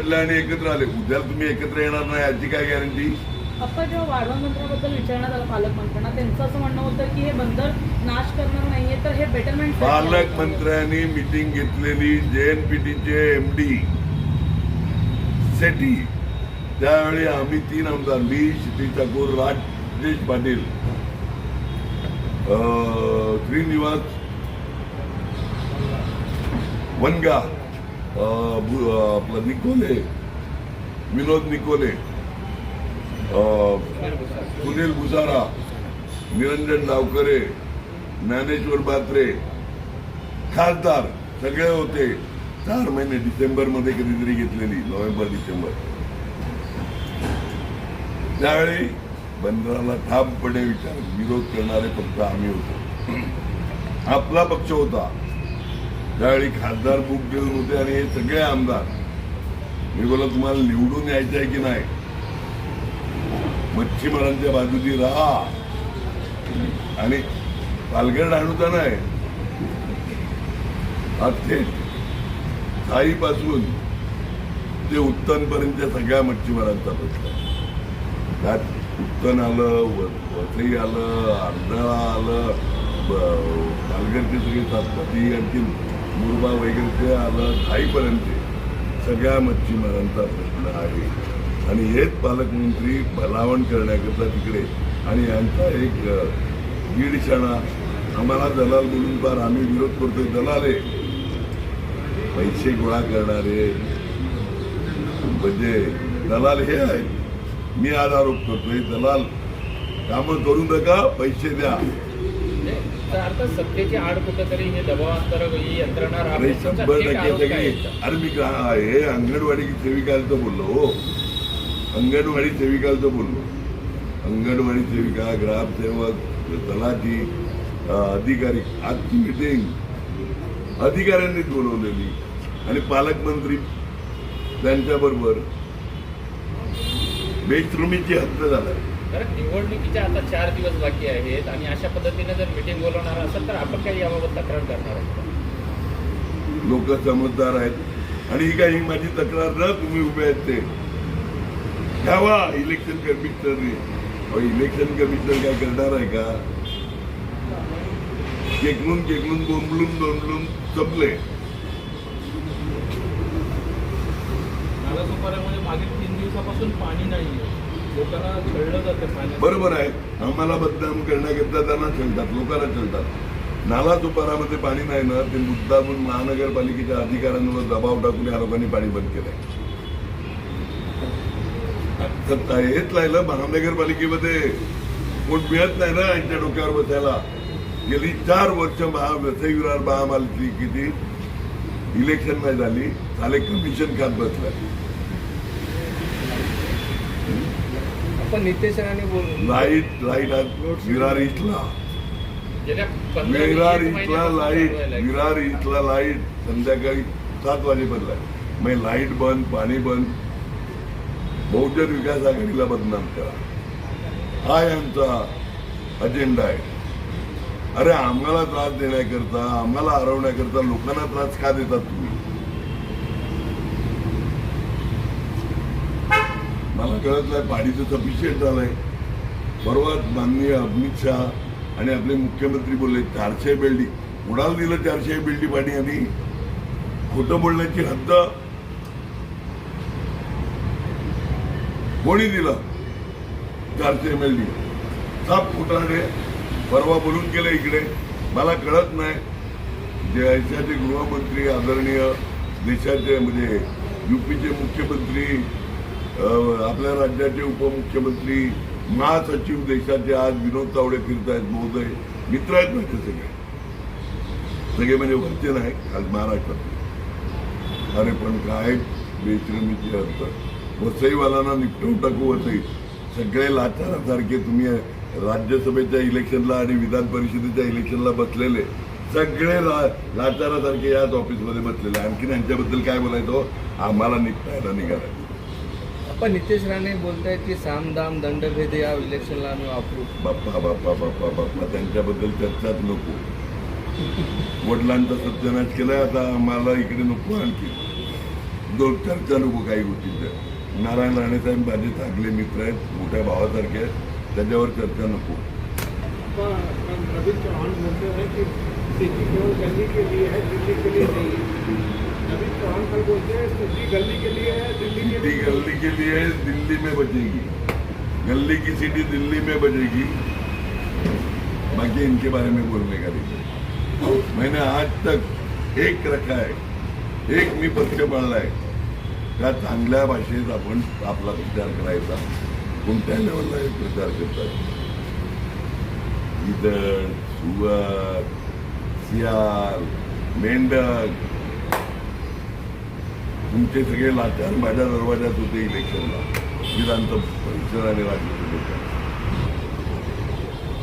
लढले आणि एकत्र आले. उद्या तुम्ही एकत्र येणार नाही याची काय गॅरंटी आपण जेव्हा मंत्राबद्दल विचारण्यात आलं पालकमंत्र्यांना त्यांचं असं म्हणणं होतं की हे बंदर नाश करणार नाहीये तर हे बेटरमेंट पालकमंत्र्यांनी मिटिंग घेतलेली जेएनपीटीचे एम डी सेटी त्यावेळी आम्ही तीन आमदार मी क्षितिज ठाकूर राजेश पाटील अं, श्रीनिवास वनगा आपलं निकोले विनोद निकोले अं, सुनील भुसारा निरंजन डावकरे ज्ञानेश्वर बात्रे खासदार सगळे होते. चार महिने डिसेंबरमध्ये कधीतरी घेतलेली नोव्हेंबर डिसेंबर. त्यावेळी बंदराला ठामपणे विचार विरोध करणारे फक्त आम्ही होतो. आपला पक्ष होता. त्यावेळी खासदार बुक देऊन होते आणि हे सगळे आमदार. मी बोला तुम्हाला निवडून यायचं आहे की नाही? मच्छीमारांच्या बाजूची राहा. आणि पालघर आणूचा नाही. आज थेटपासून ते उत्तनपर्यंत सगळ्या मच्छीमारांचा प्रश्न त्यात उत्तन आलं वसई आलं अर्धळा आलं पालघरचे सगळे सातपाटी आणखी मुरबा वगैरे ते आलं धाईपर्यंत सगळ्या मच्छीमारांचा प्रश्न आहे. आणि हेच पालकमंत्री भलावण करण्याकरता तिकडे. आणि यांचा एक गीडशाणा आम्हाला दलाल बोलून फार आम्ही विरोध करतोय दलाले. पैसे गोळा करणारे. म्हणजे दलाल हे आहेत. मी आज आरोप करतोय दलाल कामं करू नका पैसे द्या. याचा अर्थ सत्तेची आड कुठेतरी हे दबावांतर ही यंत्रणा अरे शंभर टक्के सगळे मी का हे अंगणवाडी सेविकाचं बोललो हो. अंगणवाडी सेविकाचं बोललो. अंगणवाडी सेविका ग्रामसेवक तलाठी अधिकारी आजची मिटिंग अधिकाऱ्यांनीच बोलवलेली. आणि पालकमंत्री त्यांच्याबरोबर बेशरुमीची हत्या झाला. कारण निवडणुकीच्या आता चार दिवस बाकी आहेत आणि अशा पद्धतीने जर मिटिंग बोलवणार असेल तर आपण काही याबाबत तक्रार करणार आहोत. लोक समजदार आहेत. आणि ही काही माझी तक्रार न तुम्ही उभे आहेत ते. घ्यावा इलेक्शन कमिशनरने इलेक्शन कमिशनर काय करणार आहे का? केकलून केकलून बोंबलून बोंबलून संपले नालासोपाऱ्यामध्ये मागील तीन दिवसापासून पाणी नाही लोकांना छळलं जातं पाण्यात. बरोबर आहे. आम्हाला बदनाम करण्याकरता त्यांना खेळतात लोकांना खेळतात नाला तुपारामध्ये पाणी नाही ना ते मुद्दा म्हणून महानगरपालिकेच्या अधिकाऱ्यांवर दबाव टाकून या लोकांनी पाणी बंद केलंय. तर हेच राहिलं महानगरपालिकेमध्ये कोण मिळत नाही ना यांच्या डोक्यावर बसायला. गेली चार वर्ष महा वसई विरार महापालिकेची इलेक्शन नाही झाली झाले कमिशन खात बसलं. आपण नितेश राणे बोल लाइट लाइट आज विरार इथला. गेल्या पंधरा विरार वीस इथला महिन्यापासून लाइट चालू आहे. विरार इथला लाइट संध्याकाळी सात वाजेपर्यंत आहे. मग लाइट बंद पाणी बंद. बहुजन विकास आघाडीला बदनाम करा. हा यांचा अजेंडा आहे. अरे आम्हाला त्रास देण्याकरता आम्हाला हरवण्याकरता लोकांना त्रास का देतात तुम्ही? मला कळत नाही पाणीचं सफिशियंट झालंय परवा माननीय अमित शहा आणि आपले मुख्यमंत्री बोलले चारशे बिल्डिंग कुणाला दिलं चारशे बिल्डिंग पाणी? आणि खोटं बोलण्याची हद्द कोणी दिलं? चारशे एम एल डी साप फुटाणे परवा बोलून गेले इकडे. मला कळत नाही. देशाचे गृहमंत्री आदरणीय देशाचे म्हणजे युपीचे मुख्यमंत्री आपल्या राज्याचे उपमुख्यमंत्री महासचिव देशाचे आज विनोद तावडे फिरतायत महोदय. मित्र आहेत माझे सगळे? सगळे म्हणजे वरचे नाही आज महाराष्ट्रात अरे पण काय बेश्रमीचे अर्थ वसईवालांना निपटवून टाकू वसई. सगळे लाचारासारखे तुम्ही राज्यसभेच्या इलेक्शनला आणि विधान परिषदेच्या इलेक्शनला बसलेले. सगळे ला लाचारासारखे याच ऑफिसमध्ये बसलेले. आणखीन यांच्याबद्दल काय बोलायचं हो? आम्हाला निपटायला निघाला आपण नितेश राणे बोलतायत की साम दाम दंडभेद या इलेक्शनला आम्ही वापरू. बाप्पा बाप्पा बाप्पा बाप्पा त्यांच्याबद्दल चर्चाच नको. वडिलांचा सत्यानाश केलाय आता आम्हाला इकडे नको आणखी. दोन चर्चा नको काही होती तर नारायण राणे साहेब माझे चांगले मित्र आहेत मोठ्या भावासारखे आहेत त्याच्यावर चर्चा नको. चौहान बोलते हैं कि सिटी केवल गली के लिए है दिल्ली के लिए नहीं. है हैं, सिटी गली के लिए है, दिल्ली के के में बचेगी गली की सिटी दिल्ली में बचेगी बाकी इनके बारे में बोलने का नहीं। मैंने आज तक एक रखा है, एक मी पक्ष पाळलाय का चांगल्या भाषेत आपण आपला प्रचार करायचा लेवलला हे प्रचार करतात? गिदड सुवर सियाल, मेंढक तुमचे सगळे लाचार माझ्या दरवाजात होते इलेक्शनला. विधानसभा परिषद आणि राज्यसभेच्या